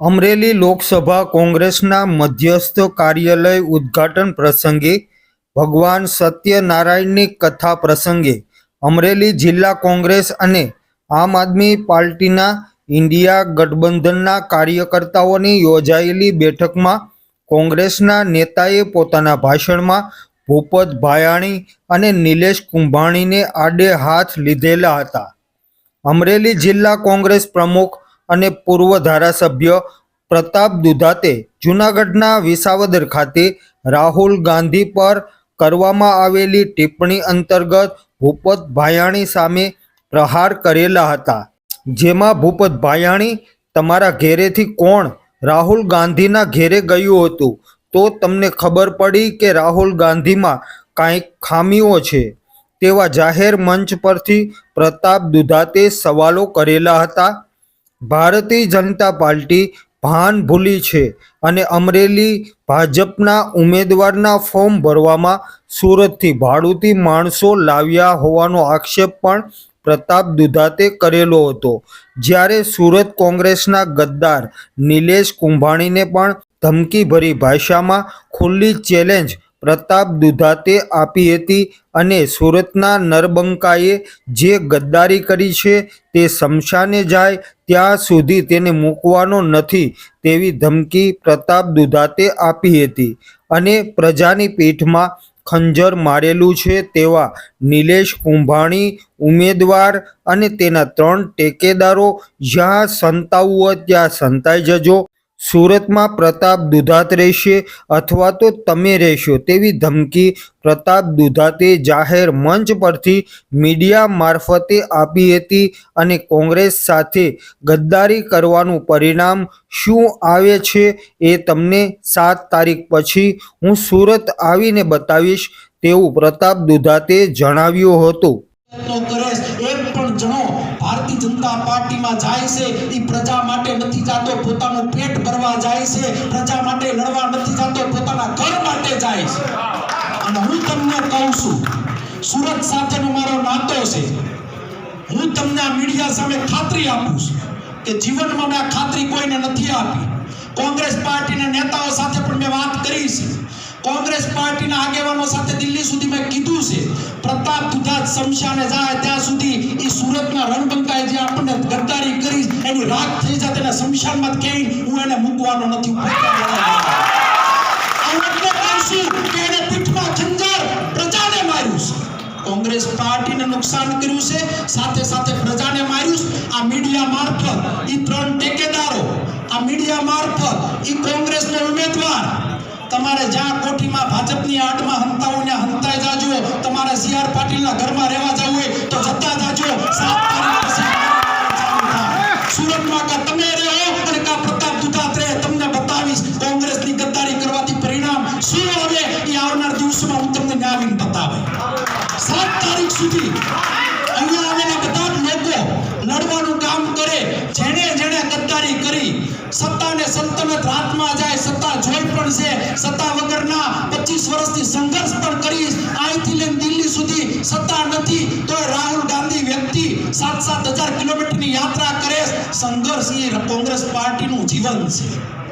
અમરેલી લોકસભા કોંગ્રેસના મધ્યસ્થ કાર્યાલય ઉદ્ઘાટન પ્રસંગે ભગવાન સત્યનારાયણની કથા પ્રસંગે અમરેલી જિલ્લા કોંગ્રેસ અને આમ આદમી પાર્ટીના ઇન્ડિયા ગઠબંધનના કાર્યકર્તાઓની યોજાયેલી બેઠકમાં કોંગ્રેસના નેતાએ પોતાના ભાષણમાં ભૂપત ભાયાણી અને નિલેશ કુંભાણીને આડે હાથ લીધેલા હતા. અમરેલી જિલ્લા કોંગ્રેસ પ્રમુખ અને પૂર્વ ધારાસભ્ય પ્રતાપ દુધાતે જૂનાગઢના વિસાવદર ખાતે રાહુલ ગાંધી પર કરવામાં આવેલી ટિપ્પણી અંતર્ગત ભૂપત ભાયાણી સામે પ્રહાર કરેલા હતા. જેમાં ભૂપત ભાયાણી, તમારા ઘેરેથી કોણ રાહુલ ગાંધીના ઘેરે ગયું હતું? તો તમને ખબર પડી કે રાહુલ ગાંધીમાં કાંઈક ખામીઓ છે. તેવા જાહેર મંચ પરથી પ્રતાપ દુધાતે સવાલો કરેલા હતા. ભારતીય જનતા પાર્ટી ભાન ભૂલી છે અને અમરેલી ભાજપના ઉમેદવારના ફોર્મ ભરવામાં સુરતથી ભાડુતી માણસો લાવ્યા હોવાનો આક્ષેપ પણ પ્રતાપ દુધાતે કરેલો હતો. જ્યારે સુરત કોંગ્રેસના ગદ્દાર નિલેશ કુંભાણીને પણ ધમકીભરી ભાષામાં ખુલ્લી ચેલેન્જ પ્રતાપ દુધાતે આપી હતી અને સુરતના નરબંકાએ જે ગદ્દારી કરી છે તે શમશાને જાય ત્યાં સુધી તેને મૂકવાનો નથી તેવી ધમકી પ્રતાપ દુધાતે આપી હતી. અને પ્રજાની પીઠમાં ખંજર મારેલું છે તેવા નિલેશ કુંભાણી ઉમેદવાર અને તેના ત્રણ ટેકેદારો જ્યાં સંતાવવું હોય ત્યાં સંતાઈ જજો. સુરતમાં પ્રતાપ દુધાત રહેશે અથવા તો તમે રહેશો તેવી ધમકી પ્રતાપ દુધાતે જાહેર મંચ પરથી મીડિયા મારફતે આપી હતી અને કોંગ્રેસ સાથે ગદ્દારી કરવાનું પરિણામ શું આવે છે એ તમને સાત તારીખ પછી હું સુરત આવીને બતાવીશ તેવું પ્રતાપ દુધાતે જણાવ્યું હતું. જનતા પાર્ટીમાં જાય છે એ પ્રજા માટે નથી જાતો, પોતાનું પેટ ભરવા જાય છે, પ્રજા માટે લડવા નથી જાતો, પોતાના ઘર માટે જાય છે. અને હું તમને કહું છું, સુરત સાથેનો મારો નાતો છે. હું તમને આ મીડિયા સામે ખાતરી આપું છું કે જીવનમાં મેં આ ખાતરી કોઈને નથી આપી. કોંગ્રેસ પાર્ટીના નેતાઓ સાથે પણ મેં વાત કરી છે. કોંગ્રેસ પાર્ટીના આગેવાનો સાથે પ્રતાપ દુધાત શમશાને જાય ત્યાં સુધી એ સુરતના રણબંકાએ જે આપણને ગદ્દારી કરી, એની રાત થઈ જાય તેને શમશાનમાં ક્યાંય હું એને મૂકવાનો નથી. કે કોંગ્રેસ પાર્ટીને નુકસાન કર્યું છે, સાથે સાથે પ્રજાને માર્યું આ મીડિયા મારફત ઈ ત્રણ ટેકેદારો, આ મીડિયા મારફત ઈ કોંગ્રેસનો ઉમેદવાર તમારે જ્યાં કોઠીમાં ભાજપની આટમાં હંતાઓને હંતાઈ જાજો, તમારે સી પાટીલના ઘરમાં રહેવા જવું હોય તો જતા જાજો. સુરતમાં કા તમે રહો અને કા પ્રતાપ દુધાત રહે, તમને બતાવીશ કોંગ્રેસની ગદ્દારી કરવાથી પરિણામ શું આવે એ આવનાર દિવસોમાં હું તમને ન્યાવીને બતાવે સાત તારીખ સુધી અહીંયા આવેલા બધા જ લોકો લડવાનું કામ કરે, જેણે જેણે ગદ્દારી કરી, સત્તાને સલ્તનત રાતમાં જાય, સત્તા જોઈ પણ છે સત્તા વગરના 25 વર્ષથી સંઘર્ષ પણ કરીશ. અહીંથી લઈને દિલ્હી સુધી સત્તા નથી. તો રાહુલ ગાંધી વ્યક્તિ સાત સાત હજાર કિલોમીટરની યાત્રા કરે. સંઘર્ષ એ કોંગ્રેસ પાર્ટીનું જીવન છે.